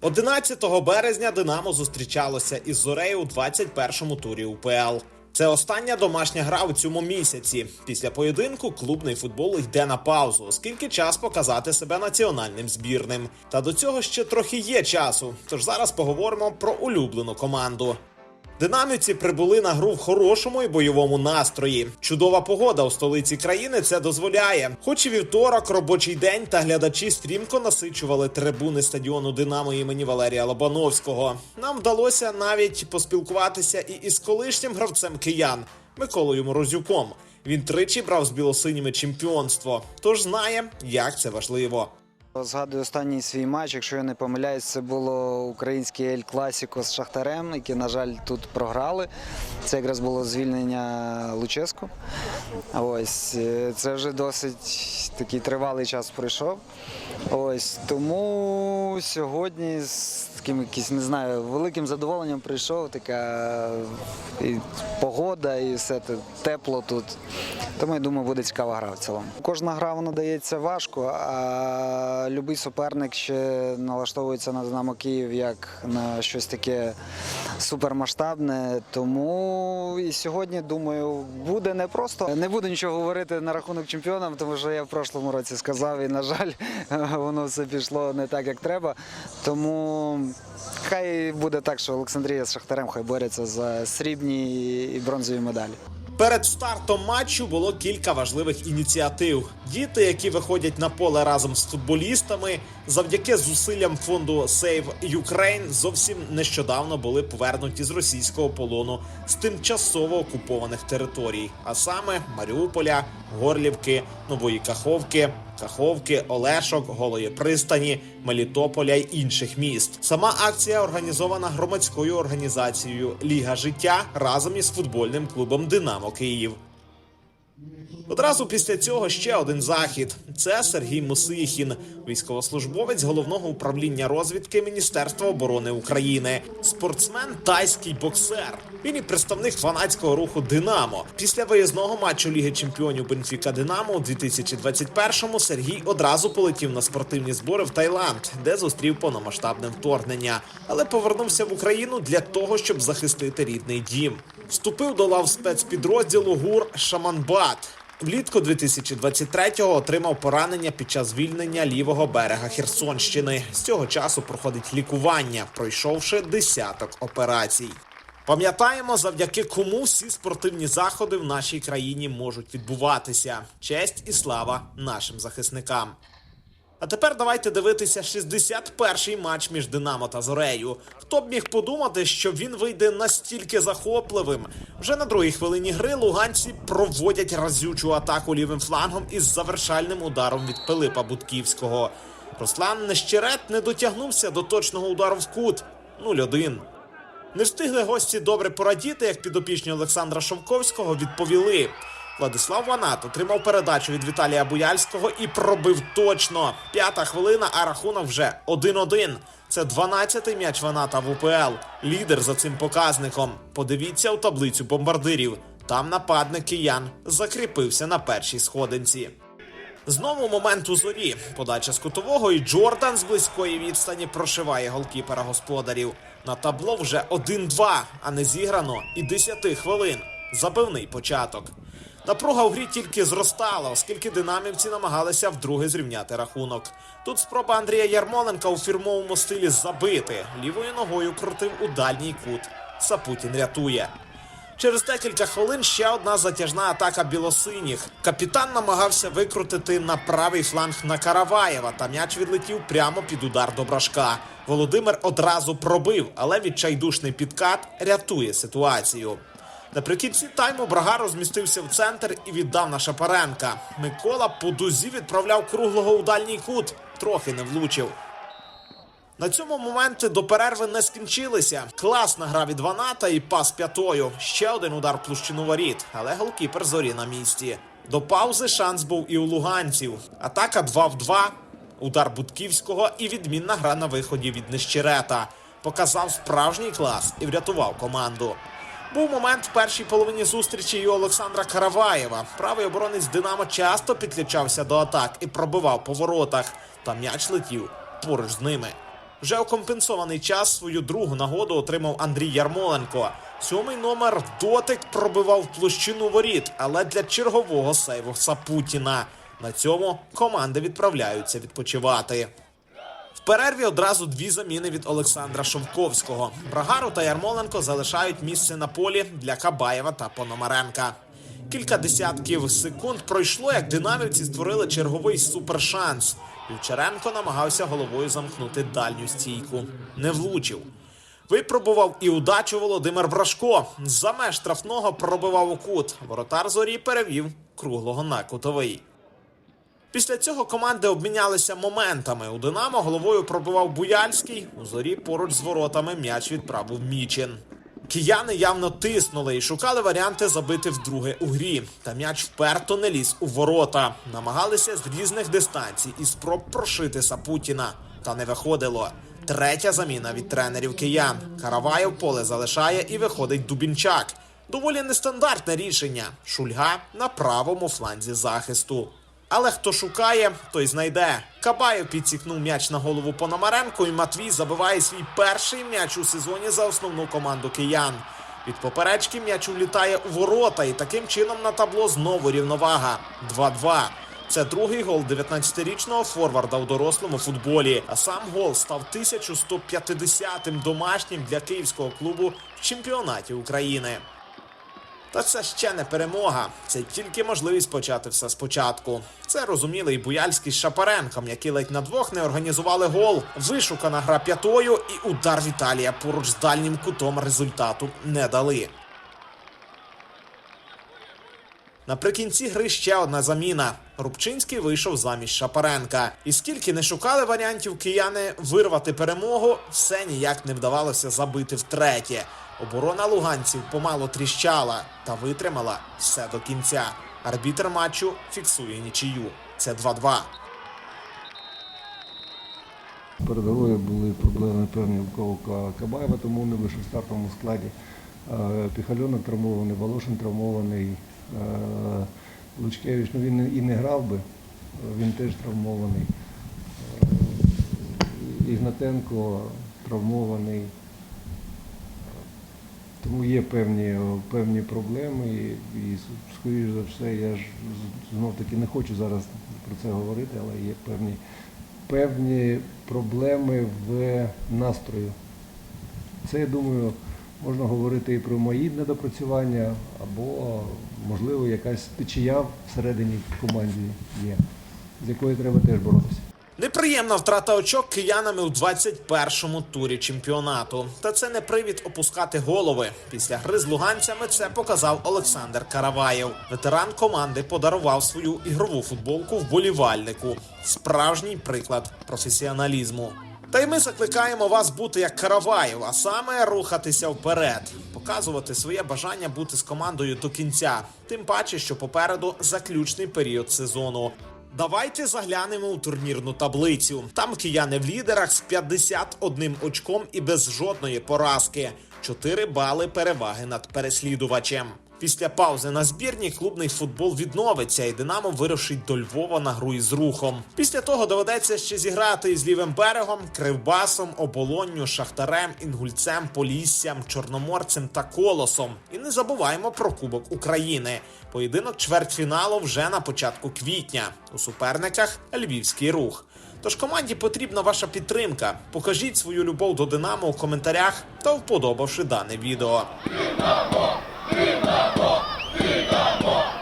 11 березня Динамо зустрічалося із Зорею у 21-му турі УПЛ. Це остання домашня гра у цьому місяці. Після поєдинку клубний футбол йде на паузу, оскільки час показати себе національним збірним. Та до цього ще трохи є часу. Тож зараз поговоримо про улюблену команду. Динамівці прибули на гру в хорошому і бойовому настрої. Чудова погода у столиці країни це дозволяє. Хоч і вівторок, робочий день та глядачі стрімко насичували трибуни стадіону Динамо імені Валерія Лобановського. Нам вдалося навіть поспілкуватися і із колишнім гравцем киян Миколою Морозюком. Він тричі брав з білосиніми чемпіонство, тож знає, як це важливо. Згадую останній свій матч, якщо я не помиляюсь, це було українське Ель Класіко з Шахтарем, які, на жаль, тут програли. Це якраз було звільнення Луческу. Ось е, це вже досить такий тривалий час пройшов. Ось тому сьогодні з таким якісь, не знаю, великим задоволенням прийшов. Така і погода, і все те- тепло тут. Тому я думаю, буде цікава гра в цілому. Кожна гра вона дається важко, а будь-який суперник ще налаштовується на Динамо Київ як на щось таке супермасштабне. Тому і сьогодні думаю, буде непросто. Не буду нічого говорити на рахунок чемпіонам, тому що я в прошлому році сказав, і на жаль, воно все пішло не так, як треба. Тому хай буде так, що Олександрія з Шахтарем хай борються за срібні і бронзові медалі. Перед стартом матчу було кілька важливих ініціатив. Діти, які виходять на поле разом з футболістами, завдяки зусиллям фонду Save Ukraine зовсім нещодавно були повернуті з російського полону з тимчасово окупованих територій, а саме Маріуполя, Горлівки, Нової Каховки. Каховки, Олешок, Голої пристані, Мелітополя й інших міст. Сама акція організована громадською організацією Ліга життя разом із футбольним клубом Динамо Київ. Одразу після цього ще один захід. Це Сергій Мусихін, військовослужбовець головного управління розвідки Міністерства оборони України, спортсмен тайський боксер. Він і представник фанатського руху Динамо. Після виїзного матчу Ліги Чемпіонів Бенфіка Динамо у 2021-му Сергій одразу полетів на спортивні збори в Таїланд, де зустрів повномасштабне вторгнення, але повернувся в Україну для того, щоб захистити рідний дім. Вступив до лав спецпідрозділу ГУР Шаманбат. Влітку 2023-го отримав поранення під час звільнення лівого берега Херсонщини. З цього часу проходить лікування, пройшовши десяток операцій. Пам'ятаємо, завдяки кому всі спортивні заходи в нашій країні можуть відбуватися. Честь і слава нашим захисникам. А тепер давайте дивитися 61-й матч між Динамо та Зорею. Хто б міг подумати, що він вийде настільки захопливим? Вже на другій хвилині гри луганці проводять разючу атаку лівим флангом із завершальним ударом від Пилипа Будківського. Руслан Нещерет не дотягнувся до точного удару в кут 0-1. Не встигли гості добре порадіти, як підопічні Олександра Шовковського відповіли. Владислав Ванат отримав передачу від Віталія Буяльського і пробив точно. П'ята хвилина, а рахунок вже 1-1. Це 12-й м'яч Ваната в УПЛ. Лідер за цим показником. Подивіться у таблицю бомбардирів. Там нападник киян закріпився на першій сходинці. Знову момент у зорі. Подача з кутового і Джордан з близької відстані прошиває голкіпера господарів. На табло вже 1-2, а не зіграно і 10 хвилин. Забивний початок. Напруга у грі тільки зростала, оскільки динамівці намагалися вдруге зрівняти рахунок. Тут спроба Андрія Ярмоленка у фірмовому стилі забити. Лівою ногою крутив у дальній кут. Сапутін рятує. Через декілька хвилин ще одна затяжна атака білосиніх. Капітан намагався викрутити на правий фланг на Караваєва, та м'яч відлетів прямо під удар до брашка. Володимир одразу пробив, але відчайдушний підкат рятує ситуацію. Наприкінці тайму Брага розмістився в центр і віддав на Шапаренка. Микола по дузі відправляв круглого у дальній кут, трохи не влучив. На цьому моменти до перерви не скінчилися. Класна гра від Ваната і пас п'ятою. Ще один удар площину воріт, але голкіпер зорі на місці. До паузи шанс був і у луганців. Атака 2 в 2, удар Будківського і відмінна гра на виході від Нещерета. Показав справжній клас і врятував команду. Був момент в першій половині зустрічі і Олександра Караваєва. Правий оборонець Динамо часто підключався до атак і пробивав по воротах. Та м'яч летів поруч з ними. Вже у компенсований час свою другу нагоду отримав Андрій Ярмоленко. Сьомий номер дотик пробивав площину воріт, але для чергового сейву Сапутіна. На цьому команди відправляються відпочивати. Перерві одразу дві заміни від Олександра Шовковського. Брагару та Ярмоленко залишають місце на полі для Кабаєва та Пономаренка. Кілька десятків секунд пройшло, як динамівці створили черговий супершанс. Вівчаренко намагався головою замкнути дальню стійку. Не влучив. Випробував і удачу Володимир Брашко. За меж штрафного пробивав у кут. Воротар зорі перевів круглого на кутовий. Після цього команди обмінялися моментами. У Динамо головою пробивав Буяльський. У зорі поруч з воротами м'яч відправив Мічин. Кияни явно тиснули і шукали варіанти забити вдруге у грі. Та м'яч вперто не ліз у ворота. Намагалися з різних дистанцій і спроб прошити Сапутіна. Та не виходило. Третя заміна від тренерів киян. Караваєв поле залишає і виходить Дубінчак. Доволі нестандартне рішення. Шульга на правому фланзі захисту. Але хто шукає, той знайде. Кабаєв підсікнув м'яч на голову Пономаренко, і Матвій забиває свій перший м'яч у сезоні за основну команду киян. Від поперечки м'яч улітає у ворота, і таким чином на табло знову рівновага 2-2. Це другий гол 19-річного форварда у дорослому футболі. А сам гол став 1150-м домашнім для київського клубу в чемпіонаті України. Та це ще не перемога. Це тільки можливість почати все спочатку. Це розуміли і Буяльський з Шапаренком, які ледь на двох не організували гол. Вишукана гра п'ятою, і удар Віталія поруч з дальнім кутом результату не дали. Наприкінці гри ще одна заміна. Рубчинський вийшов замість Шапаренка. І скільки не шукали варіантів кияни вирвати перемогу, все ніяк не вдавалося забити втретє. Оборона луганців помало тріщала та витримала все до кінця. Арбітр матчу фіксує нічию. Це 2-2. Перед грою були проблеми певні у Ковка Кабаєва, тому не вийшов в стартовому складі. Е, Піхальонок травмований, Волошин травмований, е, Лучкевич, ну він і не грав би, він теж травмований. Е, Ігнатенко травмований. Тому є певні, певні проблеми, і, і скоріш за все, я ж знов таки не хочу зараз про це говорити, але є певні, певні проблеми в настрою. Це, я думаю, можна говорити і про мої недопрацювання, або, можливо, якась течія всередині в команді є, з якою треба теж боротися. Неприємна втрата очок киянами у 21-му турі чемпіонату. Та це не привід опускати голови. Після гри з луганцями це показав Олександр Караваєв. Ветеран команди подарував свою ігрову футболку вболівальнику. Справжній приклад професіоналізму. Та й ми закликаємо вас бути як Караваєв, а саме рухатися вперед, показувати своє бажання бути з командою до кінця. Тим паче, що попереду заключний період сезону. Давайте заглянемо у турнірну таблицю. Там кияни в лідерах з 51 очком і без жодної поразки. 4 бали переваги над переслідувачем. Після паузи на збірні клубний футбол відновиться, і Динамо вирушить до Львова на гру із рухом. Після того доведеться ще зіграти із лівим берегом, Кривбасом, Оболонню, Шахтарем, Інгульцем, Поліссям, Чорноморцем та Колосом. І не забуваємо про Кубок України. Поєдинок чвертьфіналу вже на початку квітня. У суперниках Львівський рух. Тож команді потрібна ваша підтримка. Покажіть свою любов до Динамо у коментарях та вподобавши дане відео. for.